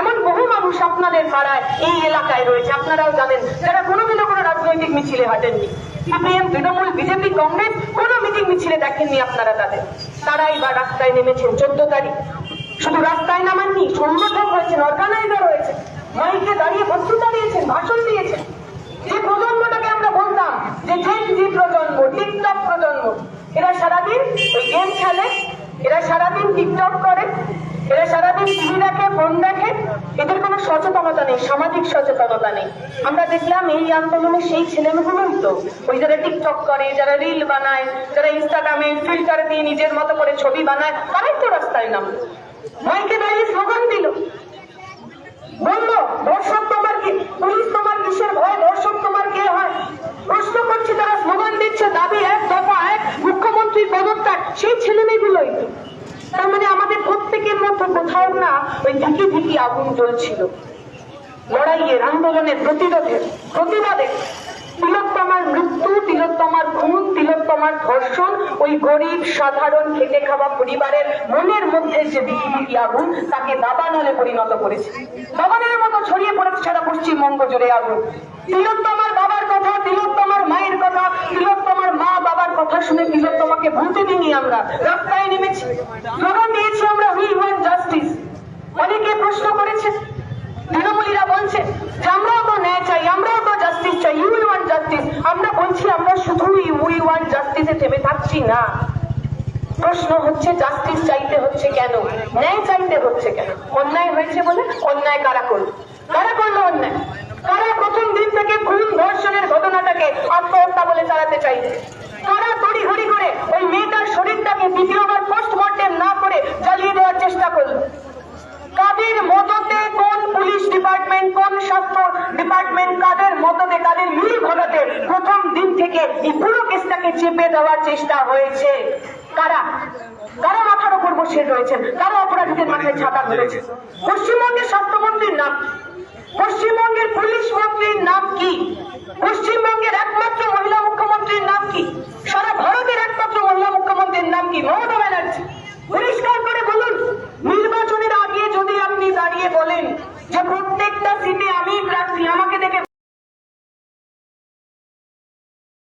এমন বহু মানুষ আপনাদের পাড়ায় এই এলাকায় রয়েছে, আপনারাও জানেন, যারা কোনোদিনও কোনো রাজনৈতিক মিছিলে হাঁটেননি। সিপিএম, তৃণমূল, বিজেপি, কংগ্রেস কোনো মিটিং মিছিলে দেখেননি আপনারা তাদের। তারাই বা রাস্তায় নেমেছেন চোদ্দ তারিখ। শুধু রাস্তায় নামাননি, সংগঠক হয়েছেন অর্গানাইজার হয়েছে মাইকে দাঁড়িয়ে বক্তৃতা দিয়েছেন ভাষণ দিয়েছেন। যে প্রজন্মটাকে আমরা বলতাম যে জেন জি প্রজন্ম টিকটক প্রজন্ম, এরা সারাদিন ওই গেম খেলে, এরা সারাদিন টিকটক করে এরা সারাদিন টিভি দেখে ফোন দেখে। এদের কোনো সচেতনতা নেই, সামাজিক সচেতনতা নেই। আমরা দেখলাম এই আন্দোলনে সেই ছেলেমেয়েগুলোই তো। ওই যারা টিকটক করে, যারা রিল বানায়, যারা ইনস্টাগ্রামে ফিল্টার দিয়ে নিজের মতো করে ছবি বানায়, তারাই তো রাস্তায় নাম মাইকে দাঁড়িয়ে স্লোগান দিল। বলল, দর্শক তোমার কি, পুলিশ তোমার কিসের ভয়? দর্শক তোমার কে হয়? প্রশ্ন করছে তারা স্লোগান দিচ্ছে, দাবি এক, দফা এক মুখ্যমন্ত্রীর পদত্যাগ। সেই ছেলে মেয়েগুলোই তো। তার মানে আমাদের প্রত্যেকের মধ্যে কোথাও না ওই ঝিকি আগুন জ্বলছিল? লড়াইয়ের আন্দোলনের প্রতিরোধের প্রতিবাদের তিলোত্তমার মৃত্যু, তিলোত্তমার খুন, তিলোত্তমার ধর্ষণ, ওই গরিব, সাধারণ খেটে খাওয়া পরিবারের মনের মধ্যে যে দিকি আগুন, তাকে দাবানলে পরিণত করেছে। দাবানের মতো ছড়িয়ে পড়েছে সারা পশ্চিমবঙ্গ জুড়ে আগুন। তিলোত্তমার বাবার কথা, তিলোত্তমার মায়ের কথা, তিলোত্তমার মা বাবার কথা শুনে তিলোত্তমাকে ভুলতে দিইনি আমরা রাস্তায় নেমেছি। স্লোগান দিয়েছি আমরা উই ওয়ান্ট জাস্টিস অনেকে প্রশ্ন করেছে তৃণমূলীরা বলছে যে আমরাও তো ন্যায় চাই আমরাও তো জাস্টিস চাই ইউ ওয়ান্ট জাস্টিস আমরা বলছি আমরা শুধুই জাস্টিসে থেমে থাকছি না। প্রশ্ন হচ্ছে জাস্টিস চাইতে হচ্ছে কেন? ন্যায় চাইতে হচ্ছে কেন? অন্যায় হয়েছে বলে অন্যায় কারা করল? কারা করল অন্যায়? কারা প্রথম দিন থেকে খুন ধর্ষণের ঘটনাটাকে আত্মহত্যা বলে চালাতে চাইছে? কারা তড়িঘড়ি করে ওই মেয়েটার শরীরটাকে দ্বিতীয়বার পোস্টমর্টেম না করে জ্বালিয়ে দেওয়ার চেষ্টা করল কাদের মদতে কোন পুলিশ ডিপার্টমেন্ট কোন স্বাস্থ্য ডিপার্টমেন্ট কাদের মদতে কাদের মিল ঘটাতে প্রথম দিন থেকে এই পুরো কেসটাকে চেপে দেওয়ার চেষ্টা হয়েছে। কারা? কারা মাথার উপর বসে রয়েছেন? কারা অপরাধীদের মাথায় ছাতা ধরেছে? পশ্চিমবঙ্গের স্বাস্থ্যমন্ত্রীর নাম।